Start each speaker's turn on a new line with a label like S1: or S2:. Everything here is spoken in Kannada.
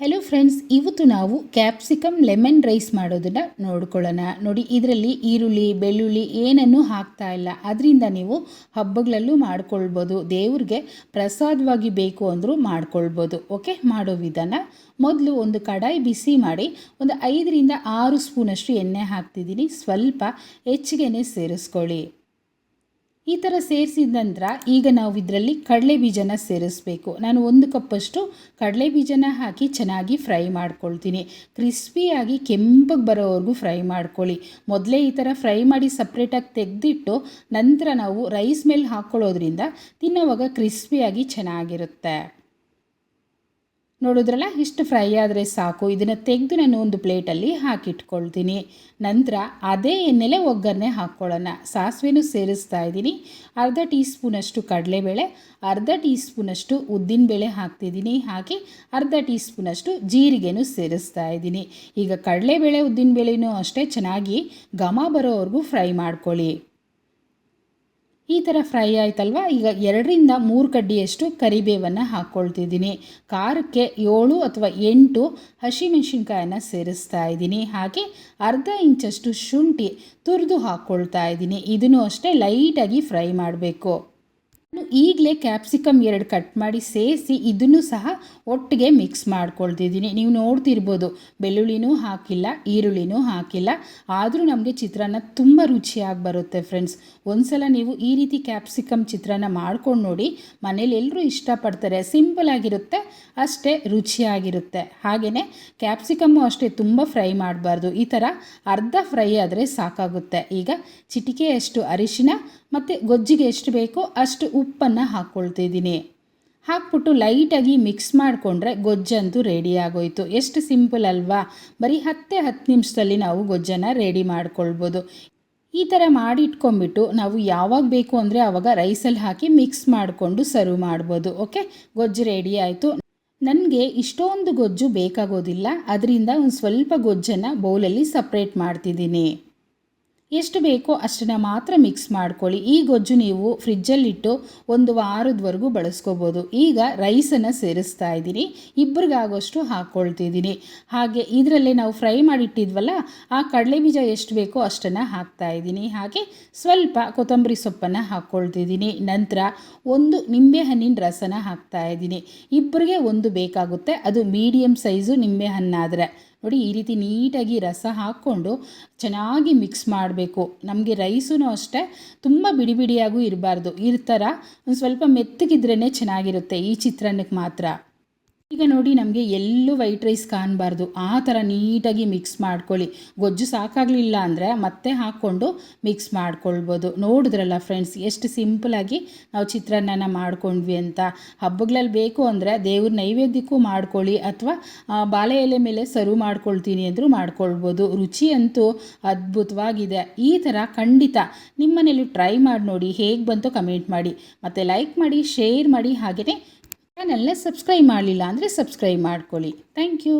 S1: ಹೆಲೋ ಫ್ರೆಂಡ್ಸ್ ಇವತ್ತು ನಾವು ಕ್ಯಾಪ್ಸಿಕಮ್ ಲೆಮನ್ ರೈಸ್ ಮಾಡೋದನ್ನು ನೋಡ್ಕೊಳ್ಳೋಣ. ನೋಡಿ, ಇದರಲ್ಲಿ ಈರುಳ್ಳಿ, ಬೆಳ್ಳುಳ್ಳಿ ಏನನ್ನೂ ಹಾಕ್ತಾ ಇಲ್ಲ. ಅದರಿಂದ ನೀವು ಹಬ್ಬಗಳಲ್ಲೂ ಮಾಡ್ಕೊಳ್ಬೋದು. ದೇವ್ರಿಗೆ ಪ್ರಸಾದವಾಗಿ ಬೇಕು ಅಂದರೂ ಮಾಡ್ಕೊಳ್ಬೋದು. ಓಕೆ ಮಾಡೋ ವಿಧಾನ. ಮೊದಲು ಒಂದು ಕಡಾಯಿ ಬಿಸಿ ಮಾಡಿ ಒಂದು ಐದರಿಂದ ಆರು ಸ್ಪೂನಷ್ಟು ಎಣ್ಣೆ ಹಾಕ್ತಿದ್ದೀನಿ. ಸ್ವಲ್ಪ ಹೆಚ್ಚಿಗೆನೆ ಸೇರಿಸ್ಕೊಳ್ಳಿ. ಈ ಥರ ಸೇರಿಸಿದ ನಂತರ ಈಗ ನಾವು ಇದರಲ್ಲಿ ಕಡಲೆ ಬೀಜನ ಸೇರಿಸ್ಬೇಕು. ನಾನು ಒಂದು ಕಪ್ಪಷ್ಟು ಕಡಲೆ ಬೀಜನ ಹಾಕಿ ಚೆನ್ನಾಗಿ ಫ್ರೈ ಮಾಡ್ಕೊಳ್ತೀನಿ. ಕ್ರಿಸ್ಪಿಯಾಗಿ ಕೆಂಪಗೆ ಬರೋವರೆಗೂ ಫ್ರೈ ಮಾಡ್ಕೊಳ್ಳಿ. ಮೊದಲೇ ಈ ಥರ ಫ್ರೈ ಮಾಡಿ ಸಪ್ರೇಟಾಗಿ ತೆಗೆದಿಟ್ಟು ನಂತರ ನಾವು ರೈಸ್ ಮೇಲೆ ಹಾಕ್ಕೊಳ್ಳೋದ್ರಿಂದ ತಿನ್ನೋವಾಗ ಕ್ರಿಸ್ಪಿಯಾಗಿ ಚೆನ್ನಾಗಿರುತ್ತೆ. ನೋಡಿದ್ರಲ್ಲ? ಇಷ್ಟು ಫ್ರೈ ಆದರೆ ಸಾಕು. ಇದನ್ನು ತೆಗೆದು ನಾನು ಒಂದು ಪ್ಲೇಟಲ್ಲಿ ಹಾಕಿಟ್ಕೊಳ್ತೀನಿ. ನಂತರ ಅದೇ ಎಣ್ಣೆಲೆ ಒಗ್ಗರಣೆ ಹಾಕ್ಕೊಳ್ಳೋಣ. ಸಾಸಿವೆನೂ ಸೇರಿಸ್ತಾ ಇದ್ದೀನಿ. ಅರ್ಧ ಟೀ ಸ್ಪೂನಷ್ಟು ಕಡಲೆಬೇಳೆ, ಅರ್ಧ ಟೀ ಸ್ಪೂನಷ್ಟು ಉದ್ದಿನಬೇಳೆ ಹಾಕ್ತಿದ್ದೀನಿ. ಹಾಕಿ ಅರ್ಧ ಟೀ ಸ್ಪೂನಷ್ಟು ಜೀರಿಗೆನೂ ಸೇರಿಸ್ತಾ ಇದ್ದೀನಿ. ಈಗ ಕಡಲೆಬೇಳೆ, ಉದ್ದಿನಬೇಳೆನೂ ಅಷ್ಟೇ ಚೆನ್ನಾಗಿ ಘಮ ಬರೋವರೆಗೂ ಫ್ರೈ ಮಾಡ್ಕೊಳ್ಳಿ. ಈ ಥರ ಫ್ರೈ ಆಯ್ತಲ್ವ? ಈಗ ಎರಡರಿಂದ ಮೂರು ಕಡ್ಡಿಯಷ್ಟು ಕರಿಬೇವನ್ನು ಹಾಕ್ಕೊಳ್ತಿದ್ದೀನಿ ಖಾರಕ್ಕೆ ಏಳು ಅಥವಾ ಎಂಟು ಹಸಿಮೆಣಸಿನ್ಕಾಯನ್ನು ಸೇರಿಸ್ತಾ ಇದ್ದೀನಿ. ಹಾಗೆ ಅರ್ಧ ಇಂಚಷ್ಟು ಶುಂಠಿ ತುರಿದು ಹಾಕ್ಕೊಳ್ತಾ ಇದ್ದೀನಿ. ಇದನ್ನು ಅಷ್ಟೇ ಲೈಟಾಗಿ ಫ್ರೈ ಮಾಡಬೇಕು. ಈಗಲೇ ಕ್ಯಾಪ್ಸಿಕಮ್ ಎರಡು ಕಟ್ ಮಾಡಿ ಸೇರಿಸಿ ಇದನ್ನು ಸಹ ಒಟ್ಟಿಗೆ ಮಿಕ್ಸ್ ಮಾಡ್ಕೊಳ್ತಿದ್ದೀನಿ. ನೀವು ನೋಡ್ತಿರ್ಬೋದು, ಬೆಳ್ಳುಳ್ಳಿನೂ ಹಾಕಿಲ್ಲ, ಈರುಳ್ಳಿನೂ ಹಾಕಿಲ್ಲ, ಆದರೂ ನಮಗೆ ಚಿತ್ರಾನ್ನ ತುಂಬ ರುಚಿಯಾಗಿ ಬರುತ್ತೆ ಫ್ರೆಂಡ್ಸ್ ಒಂದ್ಸಲ ನೀವು ಈ ರೀತಿ ಕ್ಯಾಪ್ಸಿಕಮ್ ಚಿತ್ರಾನ್ನ ಮಾಡ್ಕೊಂಡು ನೋಡಿ, ಮನೇಲಿ ಎಲ್ಲರೂ ಇಷ್ಟಪಡ್ತಾರೆ. ಸಿಂಪಲ್ ಆಗಿರುತ್ತೆ, ಅಷ್ಟೇ ರುಚಿಯಾಗಿರುತ್ತೆ. ಹಾಗೆಯೇ ಕ್ಯಾಪ್ಸಿಕಮ್ಮು ಅಷ್ಟೇ ತುಂಬ ಫ್ರೈ ಮಾಡಬಾರ್ದು. ಈ ಥರ ಅರ್ಧ ಫ್ರೈ ಆದರೆ ಸಾಕಾಗುತ್ತೆ. ಈಗ ಚಿಟಿಕೆಯಷ್ಟು ಅರಿಶಿನ ಮತ್ತು ಗೊಜ್ಜಿಗೆ ಎಷ್ಟು ಬೇಕೋ ಅಷ್ಟು ಉಪ್ಪನ್ನು ಹಾಕ್ಕೊಳ್ತಿದ್ದೀನಿ ಹಾಕ್ಬಿಟ್ಟು ಲೈಟಾಗಿ ಮಿಕ್ಸ್ ಮಾಡಿಕೊಂಡ್ರೆ ಗೊಜ್ಜಂತೂ ರೆಡಿ ಆಗೋಯಿತು. ಎಷ್ಟು ಸಿಂಪಲ್ ಅಲ್ವಾ? ಬರೀ ಹತ್ತೇ ಹತ್ತು ನಿಮಿಷದಲ್ಲಿ ನಾವು ಗೊಜ್ಜನ್ನು ರೆಡಿ ಮಾಡ್ಕೊಳ್ಬೋದು. ಈ ಥರ ಮಾಡಿಟ್ಕೊಂಡ್ಬಿಟ್ಟು ನಾವು ಯಾವಾಗ ಬೇಕು ಅಂದರೆ ಆವಾಗ ರೈಸಲ್ಲಿ ಹಾಕಿ ಮಿಕ್ಸ್ ಮಾಡಿಕೊಂಡು ಸರ್ವ್ ಮಾಡ್ಬೋದು. ಓಕೆ? ಗೊಜ್ಜು ರೆಡಿ ಆಯಿತು. ನನಗೆ ಇಷ್ಟೊಂದು ಗೊಜ್ಜು ಬೇಕಾಗೋದಿಲ್ಲ. ಅದರಿಂದ ಒಂದು ಸ್ವಲ್ಪ ಗೊಜ್ಜನ್ನು ಬೌಲಲ್ಲಿ ಸಪ್ರೇಟ್ ಮಾಡ್ತಿದ್ದೀನಿ. ಎಷ್ಟು ಬೇಕೋ ಅಷ್ಟನ್ನು ಮಾತ್ರ ಮಿಕ್ಸ್ ಮಾಡ್ಕೊಳ್ಳಿ. ಈ ಗೊಜ್ಜು ನೀವು ಫ್ರಿಜ್ಜಲ್ಲಿಟ್ಟು ಒಂದು ವಾರದವರೆಗೂ ಬಳಸ್ಕೋಬೋದು. ಈಗ ರೈಸನ್ನು ಸೇರಿಸ್ತಾ ಇದ್ದೀನಿ. ಇಬ್ಬರಿಗಾಗೋಷ್ಟು ಹಾಕ್ಕೊಳ್ತಿದ್ದೀನಿ ಹಾಗೆ ಇದರಲ್ಲೇ ನಾವು ಫ್ರೈ ಮಾಡಿಟ್ಟಿದ್ವಲ್ಲ, ಆ ಕಡಲೆ ಬೀಜ ಎಷ್ಟು ಬೇಕೋ ಅಷ್ಟನ್ನು ಹಾಕ್ತಾ ಇದ್ದೀನಿ. ಹಾಗೆ ಸ್ವಲ್ಪ ಕೊತ್ತಂಬರಿ ಸೊಪ್ಪನ್ನು ಹಾಕ್ಕೊಳ್ತಿದ್ದೀನಿ ನಂತರ ಒಂದು ನಿಂಬೆಹಣ್ಣಿನ ರಸನ ಹಾಕ್ತಾ ಇದ್ದೀನಿ. ಇಬ್ಬರಿಗೆ ಒಂದು ಬೇಕಾಗುತ್ತೆ. ಅದು ಮೀಡಿಯಮ್ ಸೈಜು ನಿಂಬೆಹಣ್ಣಾದರೆ ನೋಡಿ ಈ ರೀತಿ ನೀಟಾಗಿ ರಸ ಹಾಕ್ಕೊಂಡು ಚೆನ್ನಾಗಿ ಮಿಕ್ಸ್ ಮಾಡಬೇಕು. ನಮಗೆ ರೈಸೂ ಅಷ್ಟೇ ತುಂಬ ಬಿಡಿ ಬಿಡಿಯಾಗೂ ಇರಬಾರ್ದು. ಈ ಥರ ಒಂದು ಸ್ವಲ್ಪ ಮೆತ್ತಗಿದ್ರೇ ಚೆನ್ನಾಗಿರುತ್ತೆ ಈ ಚಿತ್ರಾನ್ನಕ್ಕೆ ಮಾತ್ರ. ಈಗ ನೋಡಿ ನಮಗೆ ಎಲ್ಲೂ ವೈಟ್ ರೈಸ್ ಕಾಣಬಾರ್ದು. ಆ ಥರ ನೀಟಾಗಿ ಮಿಕ್ಸ್ ಮಾಡ್ಕೊಳ್ಳಿ. ಗೊಜ್ಜು ಸಾಕಾಗಲಿಲ್ಲ ಅಂದರೆ ಮತ್ತೆ ಹಾಕ್ಕೊಂಡು ಮಿಕ್ಸ್ ಮಾಡ್ಕೊಳ್ಬೋದು. ನೋಡಿದ್ರಲ್ಲ ಫ್ರೆಂಡ್ಸ್ ಎಷ್ಟು ಸಿಂಪಲಾಗಿ ನಾವು ಚಿತ್ರಾನ್ನನ ಮಾಡ್ಕೊಂಡ್ವಿ ಅಂತ. ಹಬ್ಬಗಳಲ್ಲಿ ಬೇಕು ಅಂದರೆ ದೇವ್ರ ನೈವೇದ್ಯಕ್ಕೂ ಮಾಡ್ಕೊಳ್ಳಿ ಅಥವಾ ಬಾಳೆ ಎಲೆ ಮೇಲೆ ಸರ್ವ್ ಮಾಡ್ಕೊಳ್ತೀನಿ ಅಂದರೂ ಮಾಡ್ಕೊಳ್ಬೋದು. ರುಚಿ ಅಂತೂ ಅದ್ಭುತವಾಗಿದೆ. ಈ ಥರ ಖಂಡಿತ ನಿಮ್ಮನೇಲಿ ಟ್ರೈ ಮಾಡಿ ನೋಡಿ ಹೇಗೆ ಬಂತು ಕಮೆಂಟ್ ಮಾಡಿ. ಮತ್ತು ಲೈಕ್ ಮಾಡಿ ಶೇರ್ ಮಾಡಿ ಹಾಗೆಯೇ ಚಾನಲ್ನ ಸಬ್ಸ್ಕ್ರೈಬ್ ಮಾಡಲಿಲ್ಲ ಅಂದರೆ ಸಬ್ಸ್ಕ್ರೈಬ್ ಮಾಡ್ಕೊಳ್ಳಿ. Thank you.